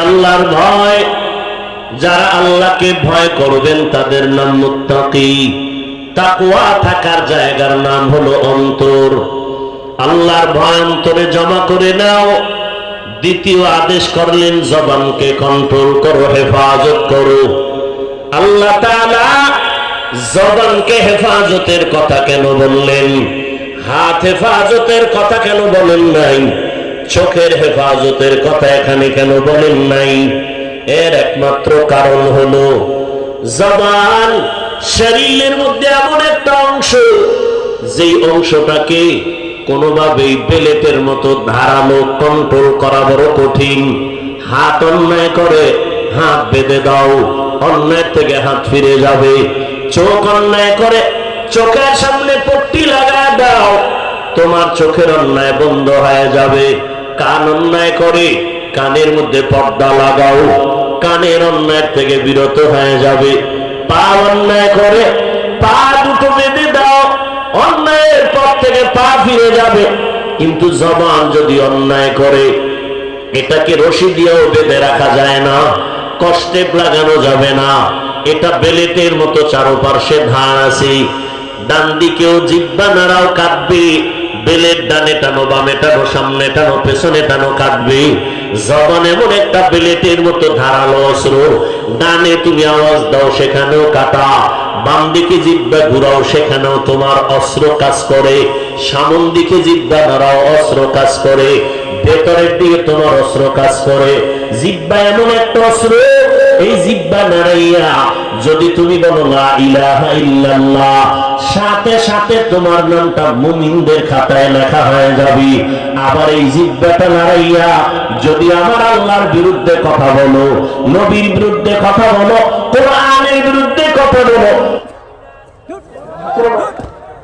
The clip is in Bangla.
আল্লাহর ভয়। যারা আল্লাহকে ভয় করবেন, তাদের নাম মুত্তাকি। তাকওয়া থাকার জায়গার নাম হলো অন্তর। আল্লাহর ভয় অন্তরে জমা করে নাও। দ্বিতীয় আদেশ করলেন, জবানকে কন্ট্রোল করো, হেফাজত করো। আল্লাহ তাআলা জবানকে হেফাজতের কথা কেন বললেন? হাত হেফাজতের কথা কেন বলেন নাই? চোখের হেফাজতের কথা এখানে কেন বলেন নাই? এর একমাত্র কারণ হলো জবান শরীরের মধ্যে এমন একটা অংশ, যেই অংশটাকে কোনোভাবেই বেলেটের মতো ধারালো কন্ট্রোল করা বড় কঠিন। হাত অন্যায় করে, হাত বেঁধে দাও, অন্যায় থেকে হাত ফিরে যাবে। চোখ অন্যায় করে, চোখের সামনে পট্টি লাগায় দাও, তোমার চোখের অন্যায় বন্ধ হয়ে যাবে। কান অন্যায় করে, কানের মধ্যে পর্দা লাগাও, কানের অন্যায় থেকে বিরত হয়ে যাবে। পা অন্যায় করে, পা দুটো বেঁধে দাও, অন্যায়ের পর থেকে পা ফিরে যাবে। কিন্তু জবান যদি অন্যায় করে, এটাকে রশি দিয়েও বেঁধে রাখা যায় না, কষ্টে লাগানো যাবে না। এটা বেলেটের মতো চারোপার্শ্বে ধার আছে। ডান দিকেও জিব্বা নাড়াও, কাঁদবে। বেলের ডানে টানো, বামে টানো, সামনে টানো, পেছনে টানো কাঁদবে জবান এমন একটা বেলেটের মতো ধারালো অস্ত্র। ডানে তুমি আওয়াজ দাও, সেখানেও কাটা। বাম দিকে জিব্বা ঘুরাও, সেখানেও তোমার অস্ত্র কাজ করে। সামন দিকে জিব্বা নাড়াও, অস্ত্র কাজ করে। ভেতরের দিকে তোমার অস্ত্র কাজ করে। জিব্বা এমন একটা অস্ত্র, এই জিব্বা নাড়াইয়া যদি তুমি বলো না ইলাহা ইল্লাল্লাহ সাথে সাথে তোমার নামটা মুমিনদের খাতায় লেখা হয়ে যাবে। আবার এই জিব্বাটা নাড়াইয়া যদি আমার আল্লাহর বিরুদ্ধে কথা বলো, নবীর বিরুদ্ধে কথা বলো, কোরআনের বিরুদ্ধে কথা বলো।